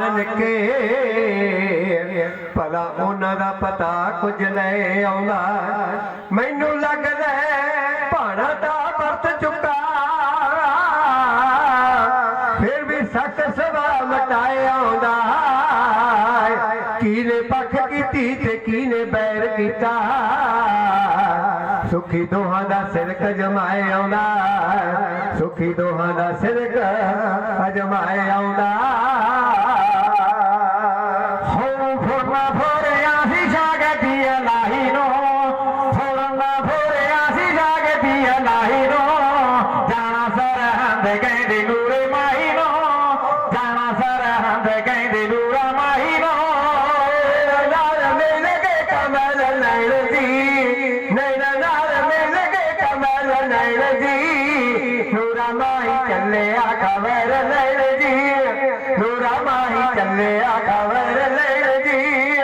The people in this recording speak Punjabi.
ਬਣ ਕੇ ਭਲਾ ਉਹਨਾਂ ਦਾ ਪਤਾ ਕੁਝ ਲੈ ਆਉਂਦਾ। ਮੈਨੂੰ ਲੱਗਦਾ ਭਾਣਾ ਦਾ ਵਰਤ ਚੁੱਕਾ। ਫਿਰ ਵੀ ਸੱਚ ਸਵਾ ਮਟਾਏ ਆਉਂਦਾ ਕੀਨੇ ਪੱਖ ਕੀਤੀ ਤੇ ਕੀਨੇ ਬੈਰ ਕੀਤਾ। ਸੁਖੀ ਦੋਹਾਂ ਦਾ ਸਿਰਕ ਜਮਾਏ ਆਉਂਦਾ। ਸੁਖੀ ਦੋਹਾਂ ਦਾ ਸਿਰਕ ਅਜਮਾਏ ਆਉਂਦਾ। ਕਹਿੰਦੇ ਨੂਰਾ ਮਾਹੀ ਨੂੰ, ਨਾਲ ਮਿਲ ਕੇ ਕਮਲ ਨੈਣ ਜੀ। ਨੈਣ ਨਾਲ ਮਿਲ ਕੇ ਕਮਲ ਨੈਣ ਜੀ। ਨੂਰਾ ਮਾਹੀ ਚੱਲਿਆ ਖਬਰ ਨੈਣ ਜੀ। ਨੂਰਾ ਮਾਹੀ ਚੱਲਿਆ ਖਬਰ ਨੈਣ ਜੀ।